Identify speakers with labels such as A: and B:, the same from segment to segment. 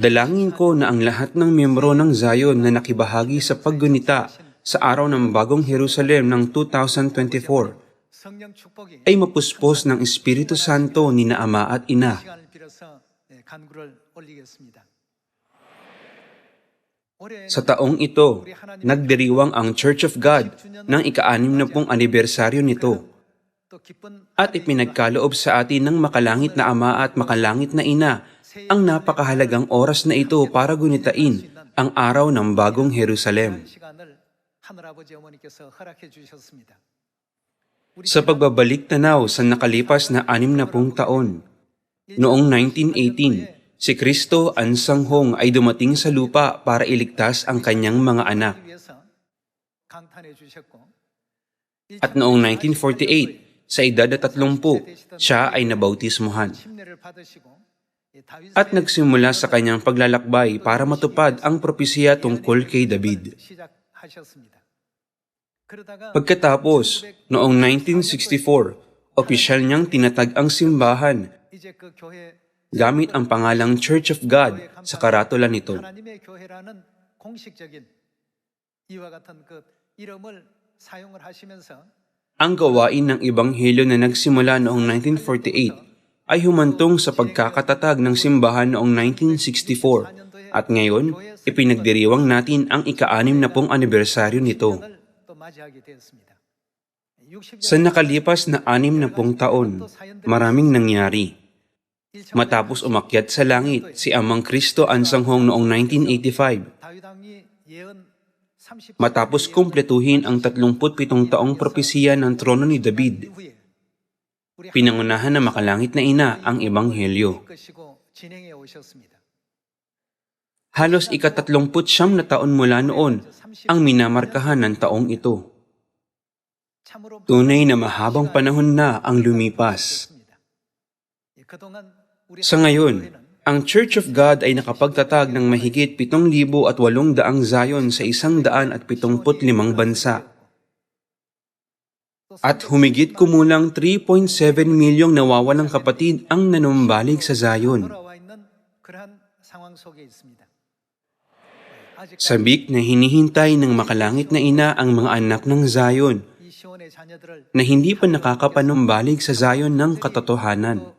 A: Dalangin ko na ang lahat ng miyembro ng Zion na nakibahagi sa paggunita sa araw ng Bagong Jerusalem ng 2024 ay mapuspos ng Espiritu Santo ni na Ama at Ina. Sa taong ito, nagdiriwang ang Church of God ng ika-anim na pong anibersaryo nito at ipinagkaloob sa atin ng makalangit na Ama at makalangit na Ina ang napakahalagang oras na ito para gunitain ang araw ng bagong Jerusalem. Sa pagbabalik tanaw sa nakalipas na anim na pung taon, noong 1918, si Kristo ang Sanghong ay dumating sa lupa para iligtas ang kanyang mga anak. At noong 1948, sa edad na tatlumpu, siya ay nabautismuhan at nagsimula sa kanyang paglalakbay para matupad ang propesya tungkol kay David. Pagkatapos, noong 1964, opisyal niyang tinatag ang simbahan gamit ang pangalang Church of God sa karatulan nito. Ang gawain ng Ibanghilyo na nagsimula noong 1948 ay humantong sa pagkakatatag ng simbahan noong 1964 at ngayon ipinagdiriwang natin ang ika-anim na pong anibersaryo nito. Sa nakalipas na anim na pong taon, maraming nangyari. Matapos umakyat sa langit si Amang Kristo Ansanghong noong 1985, matapos kumpletuhin ang 37 taong propesiya ng trono ni David, Pinangunahan ng makalangit na ina ang Ebanghelyo. Halos ikatatlumput siyam na taon mula noon ang minamarkahan ng taong ito. Tunay na mahabang panahon na ang lumipas. Sa ngayon, ang Church of God ay nakapagtatag ng mahigit 7,800 Zion sa 175 bansa. At humigit kumulang 3.7 milyong nawawalang kapatid ang nanumbalik sa Zion. Sabik na hinihintay ng makalangit na ina ang mga anak ng Zion na hindi pa nakakapanumbalik sa Zion ng katotohanan.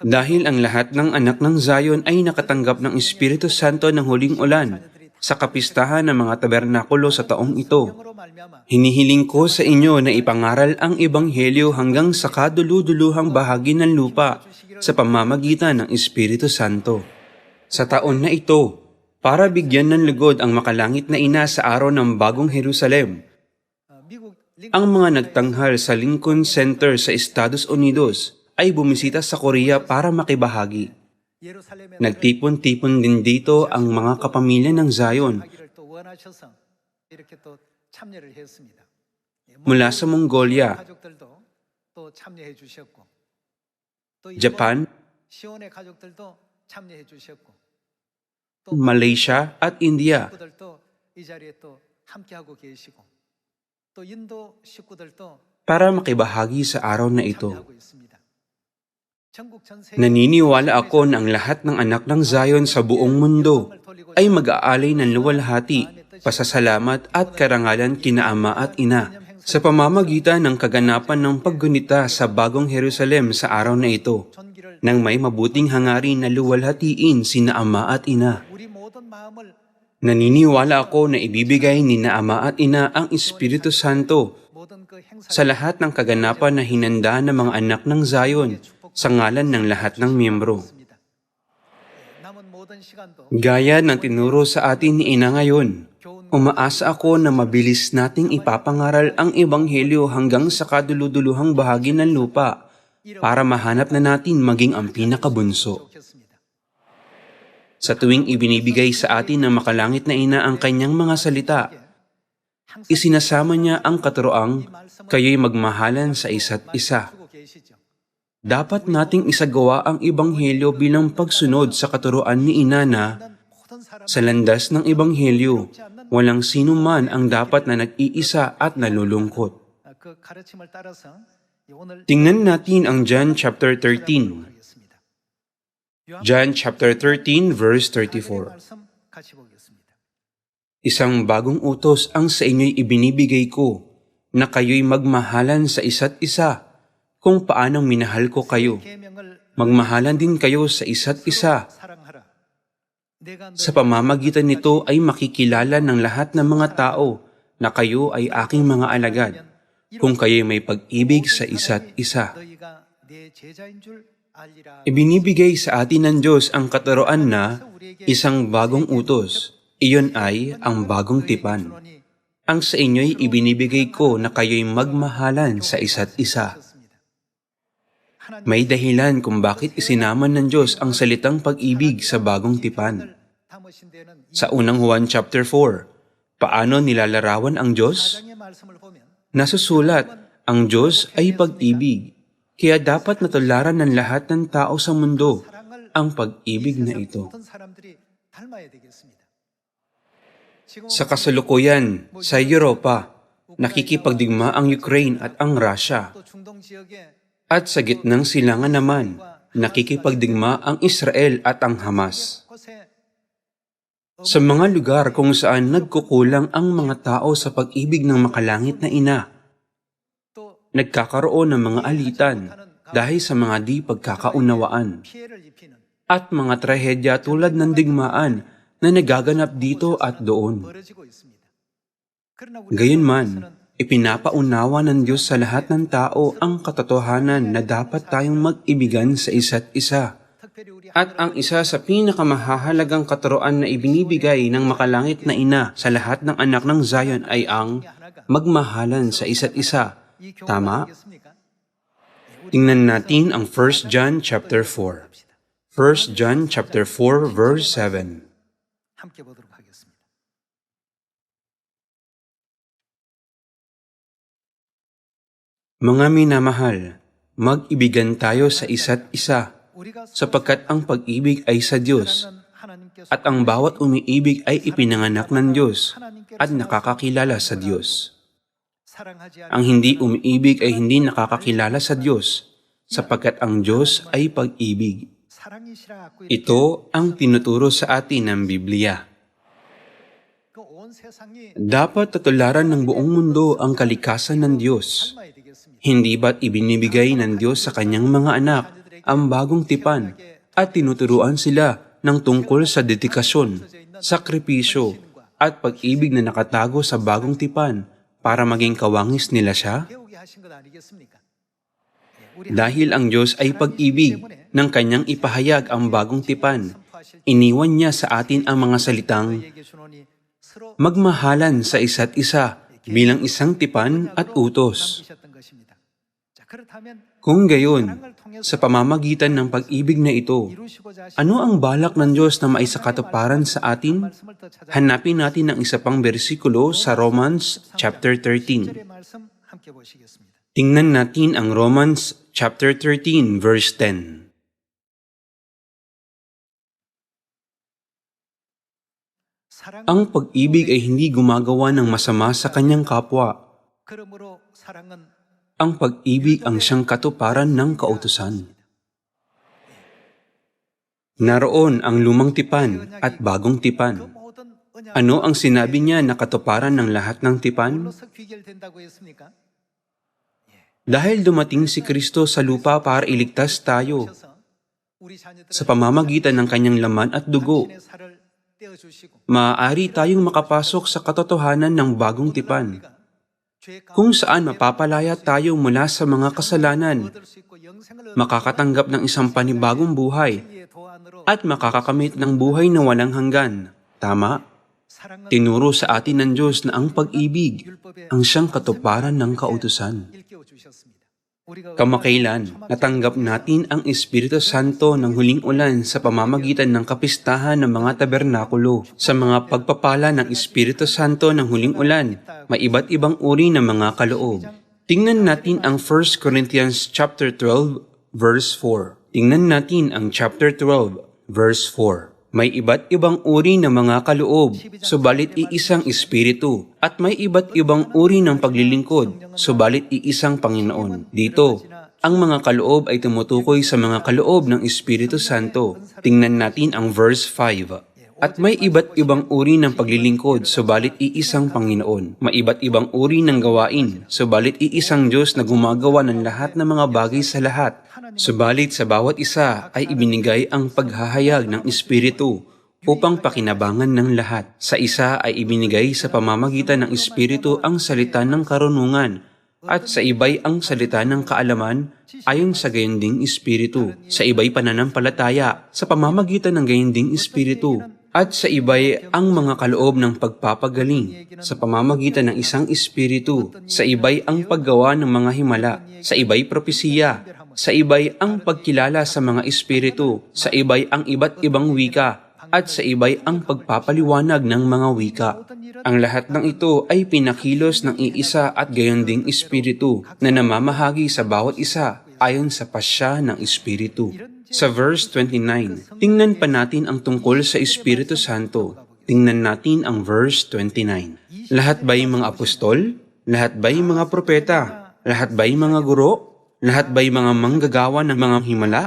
A: Dahil ang lahat ng anak ng Zion ay nakatanggap ng Espiritu Santo ng huling ulan sa kapistahan ng mga tabernakulo sa taong ito. Hinihiling ko sa inyo na ipangaral ang Ebanghelyo hanggang sa kaduluduluhang bahagi ng lupa sa pamamagitan ng Espiritu Santo. Sa taon na ito, para bigyan ng lugod ang makalangit na ina sa araw ng Bagong Jerusalem, ang mga nagtanghal sa Lincoln Center sa Estados Unidos ay bumisita sa Korea para makibahagi. Nagtipon-tipon din dito ang mga kapamilya ng Zion. Mula sa Mongolia, Japan, Malaysia at India. Para makibahagi sa araw na ito. Naniniwala ako na ang lahat ng anak ng Zion sa buong mundo ay mag-aalay ng luwalhati, pasasalamat at karangalan kina Ama at Ina sa pamamagitan ng kaganapan ng paggunita sa Bagong Jerusalem sa araw na ito, nang may mabuting hangarin na luwalhatiin sina Ama at Ina. Naniniwala ako na ibibigay ni na Ama at Ina ang Espiritu Santo sa lahat ng kaganapan na hinanda ng mga anak ng Zion sa ngalan ng lahat ng miyembro. Gaya ng tinuro sa atin ni Ina ngayon, umaasa ako na mabilis nating ipapangaral ang Ebanghelyo hanggang sa kaduluduluhang bahagi ng lupa para mahanap na natin maging ang pinakabunso. Sa tuwing ibinibigay sa atin ng makalangit na ina ang kanyang mga salita, isinasama niya ang katuroang kayo'y magmahalan sa isa't isa. Dapat nating isagawa ang Ibanghelyo bilang pagsunod sa katuroan ni
B: Inana
A: sa landas ng Ibanghelyo. Walang sino man ang dapat na nag-iisa at nalulungkot. Tingnan natin ang John chapter 13. John chapter 13 verse 34. Isang bagong utos ang sa inyo'y ibinibigay ko, na kayo'y magmahalan sa isa't isa kung paanong minahal ko kayo. Magmahalan din kayo sa isa't isa. Sa pamamagitan nito ay makikilala ng lahat ng mga tao na kayo ay aking mga alagad kung kayo may pag-ibig sa isa't isa. Ibinibigay sa atin ng Diyos ang kataroan na isang bagong utos. Iyon ay ang bagong tipan. Ang sa inyo'y ibinibigay ko na kayo'y magmahalan sa isa't isa. May dahilan kung bakit isinaman ng Diyos ang salitang pag-ibig sa bagong tipan. Sa unang Juan chapter 4, paano nilalarawan ang Diyos? Nasusulat, ang Diyos ay pag-ibig, kaya dapat natularan ng lahat ng tao sa mundo ang pag-ibig na ito. Sa kasalukuyan, sa Europa, nakikipagdigma ang Ukraine at ang Russia. At sa gitnang silangan naman, nakikipagdigma ang Israel at ang Hamas. Sa mga lugar kung saan nagkukulang ang mga tao sa pag-ibig ng makalangit na ina, nagkakaroon ng mga alitan dahil sa mga di pagkakaunawaan at mga trahedya tulad ng digmaan na nagaganap dito at doon. Gayunman, Ipinapaunawa ng Diyos sa lahat ng tao ang katotohanan na dapat tayong mag-ibigan sa isa't isa. At ang isa sa pinakamahahalagang katuroan na ibinibigay ng makalangit na ina sa lahat ng anak ng Zion ay ang magmahalan sa isa't isa. Tama? Tingnan natin ang 1 John chapter 4. 1 John chapter 4 verse 7. Mga minamahal, mag-ibigan tayo sa isa't isa sapagkat ang pag-ibig ay sa Diyos at ang bawat umiibig ay ipinanganak ng Diyos at nakakakilala sa Diyos. Ang hindi umiibig ay hindi nakakakilala sa Diyos sapagkat ang Diyos ay pag-ibig. Ito ang tinuturo sa atin ng Biblia. Dapat tutularan ng buong mundo ang kalikasan ng Diyos hindi ba't ibinibigay ng Diyos sa kanyang mga anak ang bagong tipan at tinuturuan sila ng tungkol sa dedikasyon, sakripisyo, at pag-ibig na nakatago sa bagong tipan para maging kawangis nila siya? Dahil ang Diyos ay pag-ibig ng kanyang ipahayag ang bagong tipan, iniwan niya sa atin ang mga salitang magmahalan sa isa't isa bilang isang tipan at utos. Kung gayon, sa pamamagitan ng pag-ibig na ito, ano ang balak ng Diyos na maisakatuparan sa atin? Hanapin natin ang isa pang bersikulo sa Romans chapter 13. Tingnan natin ang Romans chapter 13 verse 10. Ang pag-ibig ay hindi gumagawa ng masama sa kanyang kapwa. Ang pag-ibig ang siyang katuparan ng kautusan. Naroon ang lumang tipan at bagong tipan. Ano ang sinabi niya na katuparan ng lahat ng tipan? Dahil dumating si Kristo sa lupa para iligtas tayo sa pamamagitan ng kanyang laman at dugo, maaari tayong makapasok sa katotohanan ng bagong tipan kung saan mapapalaya tayo mula sa mga kasalanan, makakatanggap ng isang panibagong buhay, at makakakamit ng buhay na walang hanggan. Tama? Tinuro sa atin ng Diyos na ang pag-ibig ang siyang katuparan ng kautusan. Kamakailan, natanggap natin ang Espiritu Santo ng huling ulan sa pamamagitan ng kapistahan ng mga tabernakulo. Sa mga pagpapala ng Espiritu Santo ng huling ulan, may iba't ibang uri ng mga kaloob. Tingnan natin ang 1 Corinthians chapter 12 verse 4. Tingnan natin ang chapter 12 verse 4. May iba't ibang uri ng mga kaloob, subalit iisang espiritu, at may iba't ibang uri ng paglilingkod, subalit iisang Panginoon. Dito, Ang mga kaloob ay tumutukoy sa mga kaloob ng Espiritu Santo. Tingnan natin ang verse 5. At may iba't ibang uri ng paglilingkod, subalit iisang Panginoon. May iba't ibang uri ng gawain, subalit iisang Diyos na gumagawa ng lahat ng mga bagay sa lahat. Subalit sa bawat isa ay ibinigay ang paghahayag ng Espiritu upang pakinabangan ng lahat. Sa isa ay ibinigay sa pamamagitan ng Espiritu ang salita ng karunungan, at sa iba'y ang salita ng kaalaman ayon sa gayunding Espiritu. Sa iba'y pananampalataya sa pamamagitan ng gayunding Espiritu. At sa iba'y ang mga kaloob ng pagpapagaling sa pamamagitan ng isang Espiritu. Sa iba'y ang paggawa ng mga himala. Sa iba'y propesiya. Sa iba'y ang pagkilala sa mga Espiritu. Sa iba'y ang iba't ibang wika at sa iba'y ang pagpapaliwanag ng mga wika. Ang lahat ng ito ay pinakilos ng iisa at gayon ding Espiritu na namamahagi sa bawat isa ayon sa pasya ng Espiritu. Sa verse 29, tingnan pa natin ang tungkol sa Espiritu Santo. Tingnan natin ang verse 29. Lahat ba'y mga apostol? Lahat ba'y mga propeta? Lahat ba'y mga guro? Lahat ba'y mga manggagawa ng mga himala?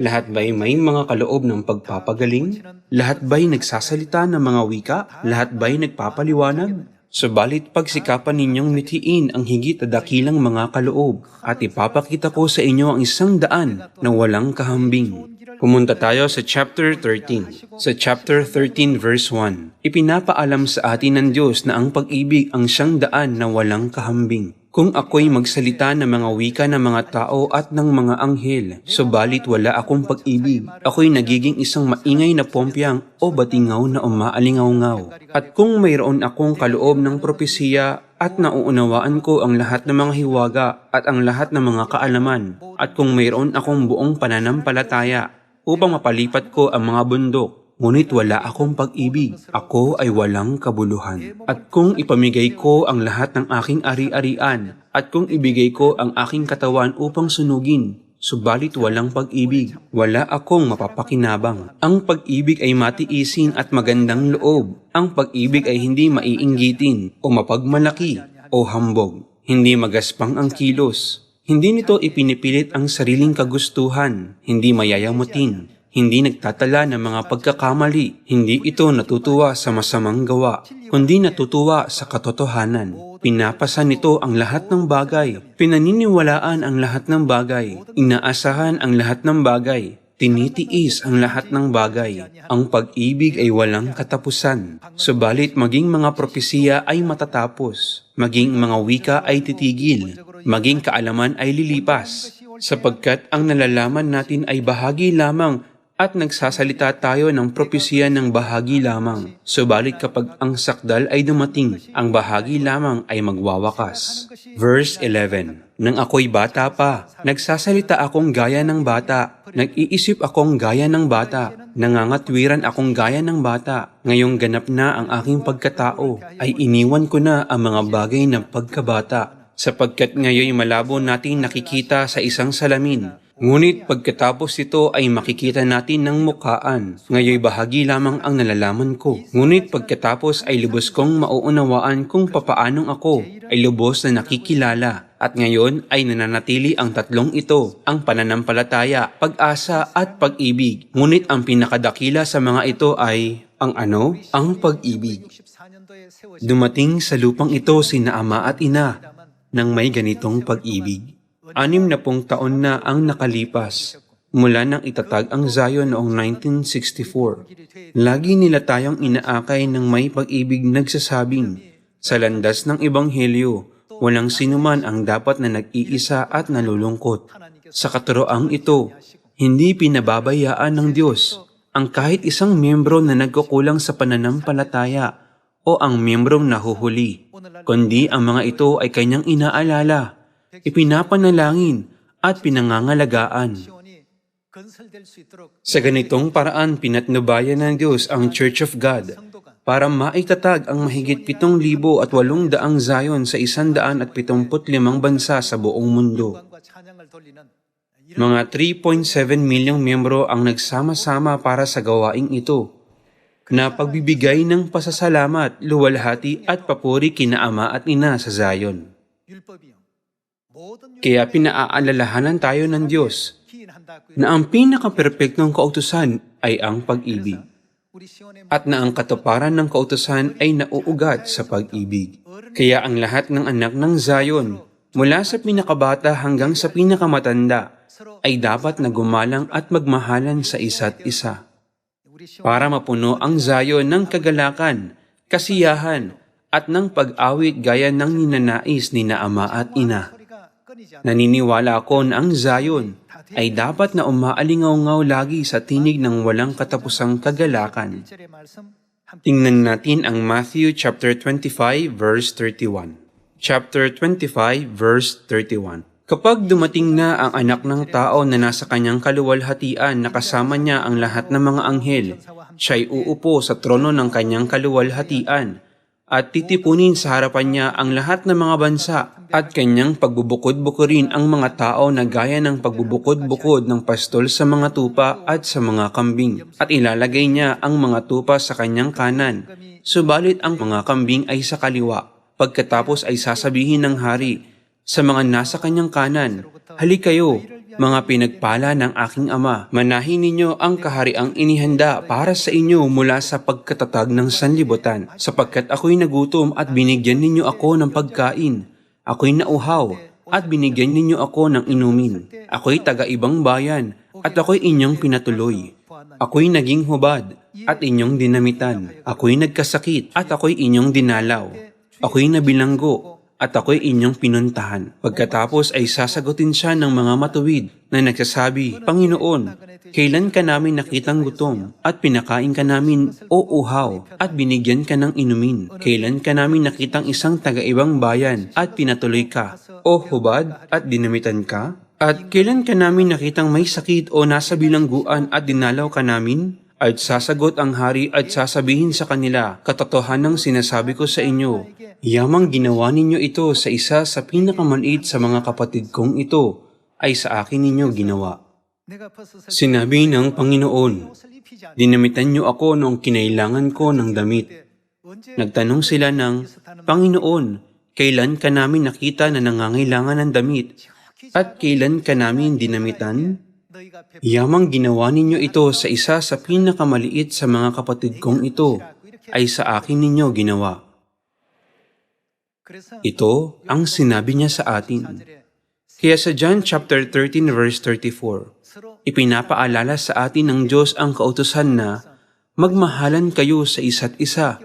A: Lahat ba'y may mga kaloob ng pagpapagaling? Lahat ba'y nagsasalita ng mga wika? Lahat ba'y nagpapaliwanag? Subalit pagsikapan ninyong mitiin ang higit na dakilang mga kaloob at ipapakita ko sa inyo ang isang daan na walang kahambing. Pumunta tayo sa chapter 13. Sa chapter 13 verse 1, ipinapaalam sa atin ng Diyos na ang pag-ibig ang siyang daan na walang kahambing. Kung ako'y magsalita ng mga wika ng mga tao at ng mga anghel, subalit wala akong pag-ibig, ako'y nagiging isang maingay na pompyang o batingaw na umaalingaw-ngaw. At kung mayroon akong kaloob ng propesiya at nauunawaan ko ang lahat ng mga hiwaga at ang lahat ng mga kaalaman, at kung mayroon akong buong pananampalataya upang mapalipat ko ang mga bundok, Ngunit wala akong pag-ibig. Ako ay walang kabuluhan. At kung ipamigay ko ang lahat ng aking ari-arian, at kung ibigay ko ang aking katawan upang sunugin, subalit walang pag-ibig, wala akong mapapakinabang. Ang pag-ibig ay matiisin at magandang loob. Ang pag-ibig ay hindi maiinggitin o mapagmalaki o hambog. Hindi magaspang ang kilos. Hindi nito ipinipilit ang sariling kagustuhan, hindi mayayamutin, hindi nagtatala ng mga pagkakamali, hindi ito natutuwa sa masamang gawa, kundi natutuwa sa katotohanan. Pinapasa nito ang lahat ng bagay, pinaniniwalaan ang lahat ng bagay, inaasahan ang lahat ng bagay, tinitiis ang lahat ng bagay. Ang pag-ibig ay walang katapusan. Subalit maging mga propesiya ay matatapos, maging mga wika ay titigil, maging kaalaman ay lilipas, sapagkat ang nalalaman natin ay bahagi lamang at nagsasalita tayo ng propesya ng bahagi lamang. Subalit kapag ang sakdal ay dumating, ang bahagi lamang ay magwawakas. Verse 11 Nang ako'y bata pa, nagsasalita akong gaya ng bata, nag-iisip akong gaya ng bata, nangangatwiran akong gaya ng bata. Ngayong ganap na ang aking pagkatao, ay iniwan ko na ang mga bagay ng pagkabata sapagkat ngayon malabo nating nakikita sa isang salamin. Ngunit pagkatapos ito ay makikita natin ng mukhaan. Ngayon bahagi lamang ang nalalaman ko. Ngunit pagkatapos ay lubos kong mauunawaan kung papaanong ako ay lubos na nakikilala. At ngayon ay nananatili ang tatlong ito, ang pananampalataya, pag-asa at pag-ibig. Ngunit ang pinakadakila sa mga ito ay ang ano? Ang pag-ibig. Dumating sa lupang ito sina ama at ina nang may ganitong pag-ibig. Anim na pong taon na ang nakalipas mula nang itatag ang Zion noong 1964. Lagi nila tayong inaakay ng may pag-ibig nagsasabing, sa landas ng Ebanghelyo, walang sinuman ang dapat na nag-iisa at nalulungkot. Sa katuroang ito, hindi pinababayaan ng Diyos ang kahit isang miyembro na nagkukulang sa pananampalataya o ang miyembrong nahuhuli, kundi ang mga ito ay kanyang inaalala ipinapanalangin at pinangangalagaan. Sa ganitong paraan, pinatnubayan ng Diyos ang Church of God para maitatag ang mahigit 7,000 at 800 Zion sa 175 bansa sa buong mundo. Mga 3.7 milyong miyembro ang nagsama-sama para sa gawaing ito na pagbibigay ng pasasalamat, luwalhati at papuri kina ama at ina sa Zion. Kaya pinaaalalahanan tayo ng Diyos na ang pinakaperpektong kautusan ay ang pag-ibig at na ang katuparan ng kautusan ay nauugat sa pag-ibig. Kaya ang lahat ng anak ng Zion mula sa pinakabata hanggang sa pinakamatanda ay dapat na gumalang at magmahalan sa isa't isa para mapuno ang zayo ng kagalakan, kasiyahan, at ng pag-awit gaya ng ninanais ni na ama at ina. Naniniwala ako na ang Zion ay dapat na umaalingaw lagi sa tinig ng walang katapusang kagalakan. Tingnan natin ang Matthew chapter 25 verse 31. Chapter 25 verse 31. Kapag dumating na ang anak ng tao na nasa kanyang kaluwalhatian na kasama niya ang lahat ng mga anghel, siya'y uupo sa trono ng kanyang kaluwalhatian at titipunin sa harapan niya ang lahat ng mga bansa at kanyang pagbubukod-bukurin ang mga tao na gaya ng pagbubukod-bukod ng pastol sa mga tupa at sa mga kambing. At ilalagay niya ang mga tupa sa kanyang kanan. Subalit ang mga kambing ay sa kaliwa pagkatapos ay sasabihin ng hari sa mga nasa kanyang kanan halik kayo mga pinagpala ng aking ama, manahin ninyo ang kahariang inihanda para sa inyo mula sa pagkatatag ng sanlibutan, sapagkat ako'y nagutom at binigyan ninyo ako ng pagkain. Ako'y nauhaw at binigyan ninyo ako ng inumin. Ako'y taga-ibang bayan at ako'y inyong pinatuloy. Ako'y naging hubad at inyong dinamitan. Ako'y nagkasakit at ako'y inyong dinalaw. Ako'y nabilanggo at ako'y inyong pinuntahan. Pagkatapos ay sasagutin siya ng mga matuwid na nagsasabi, Panginoon, kailan ka namin nakitang gutom at pinakain ka namin o uhaw at binigyan ka ng inumin? Kailan ka namin nakitang isang taga-ibang bayan at pinatuloy ka o hubad at dinamitan ka? At kailan ka namin nakitang may sakit o nasa bilangguan at dinalaw ka namin? At sasagot ang hari at sasabihin sa kanila, Katotohanang sinasabi ko sa inyo, yamang ginawa ninyo ito sa isa sa pinakamaliit sa mga kapatid kong ito, ay sa akin ninyo ginawa. Sinabi ng Panginoon, Dinamitan niyo ako noong kinailangan ko ng damit. Nagtanong sila ng, Panginoon, kailan ka namin nakita na nangangailangan ng damit? At kailan ka namin dinamitan? Yamang ginawa ninyo ito sa isa sa pinakamaliit sa mga kapatid kong ito ay sa akin ninyo ginawa. Ito ang sinabi niya sa atin. Kaya sa John chapter 13 verse 34, ipinapaalala sa atin ng Diyos ang kautusan na magmahalan kayo sa isa't isa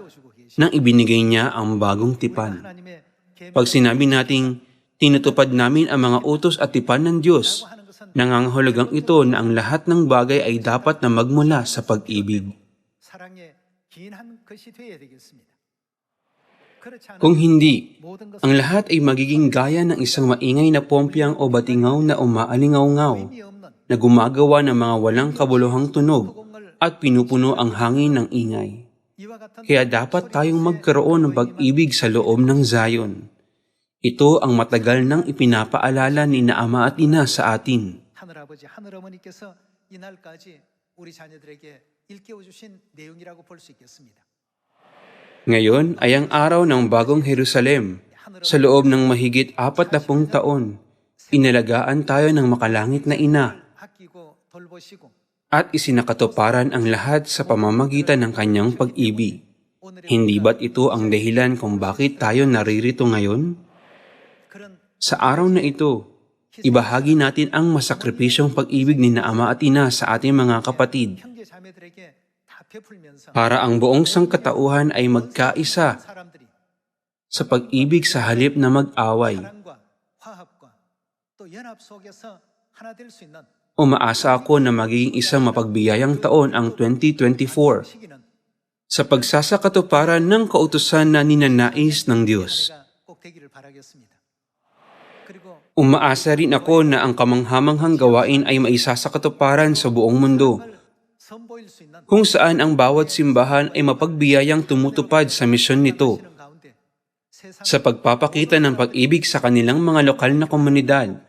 A: nang ibinigay niya ang bagong tipan. Pag sinabi nating tinutupad namin ang mga utos at tipan ng Diyos, Nangangahulugang ito na ang lahat ng bagay ay dapat na magmula sa pag-ibig. Kung hindi, ang lahat ay magiging gaya ng isang maingay na pompyang o batingaw na umaalingaw-ngaw na gumagawa ng mga walang kabuluhang tunog at pinupuno ang hangin ng ingay. Kaya dapat tayong magkaroon ng pag-ibig sa loob ng Zion. Ito ang matagal nang ipinapaalala ni na Ama at Ina sa atin. Ngayon ay ang araw ng bagong Jerusalem. Sa loob ng mahigit apat na pung taon, inalagaan tayo ng makalangit na ina at isinakatuparan ang lahat sa pamamagitan ng kanyang pag-ibig. Hindi ba't ito ang dahilan kung bakit tayo naririto ngayon? Sa araw na ito, ibahagi natin ang masakripisyong pag-ibig ni Naama at Ina sa ating mga kapatid para ang buong sangkatauhan ay magkaisa sa pag-ibig sa halip na mag-away. Umaasa ako na magiging isang mapagbiyayang taon ang 2024 sa pagsasakatuparan ng kautusan na ninanais ng Diyos. Umaasa rin ako na ang kamanghamanghang gawain ay maisa sa
B: katuparan sa buong mundo,
A: kung saan ang bawat simbahan ay mapagbiyayang tumutupad sa misyon nito sa pagpapakita ng pag-ibig sa kanilang mga lokal na komunidad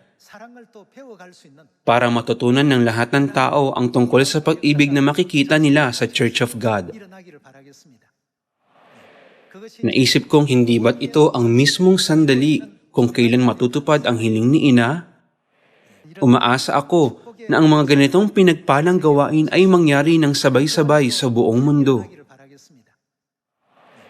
A: para matutunan ng lahat ng tao ang tungkol sa pag-ibig na makikita nila sa Church of God. Naisip kong hindi ba't ito ang mismong sandali kung kailan matutupad ang hiling ni ina? Umaasa ako na ang mga ganitong pinagpalang gawain ay mangyari ng sabay-sabay sa buong mundo.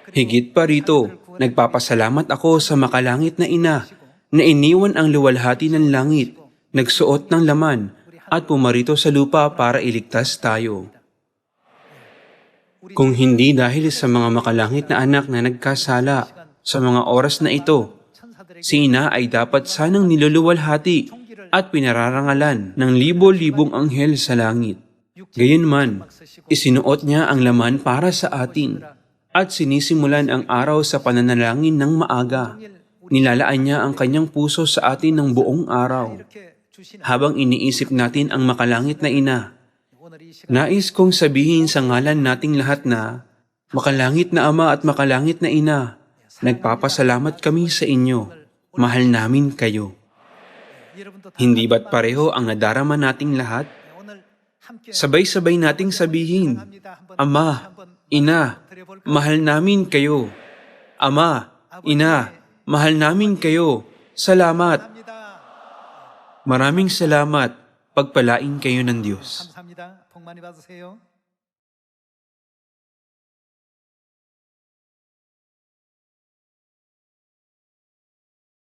A: Higit pa rito, nagpapasalamat ako sa makalangit na ina na iniwan ang luwalhati ng langit, nagsuot ng laman, at pumarito sa lupa para iligtas tayo. Kung hindi dahil sa mga makalangit na anak na nagkasala sa mga oras na ito, Sina ay dapat sanang niluluwalhati at pinararangalan ng libo-libong anghel sa langit. Gayunman, isinuot niya ang laman para sa atin at sinisimulan ang araw sa pananalangin ng maaga. Nilalaan niya ang kanyang puso sa atin ng buong araw. Habang iniisip natin ang makalangit na ina, nais kong sabihin sa ngalan nating lahat na, Makalangit na Ama at makalangit na Ina, nagpapasalamat kami sa inyo mahal namin kayo. Hindi ba't pareho ang nadarama nating lahat? Sabay-sabay nating sabihin, Ama, Ina, mahal namin kayo. Ama, Ina, mahal namin kayo. Salamat. Maraming salamat. Pagpalain kayo ng Diyos.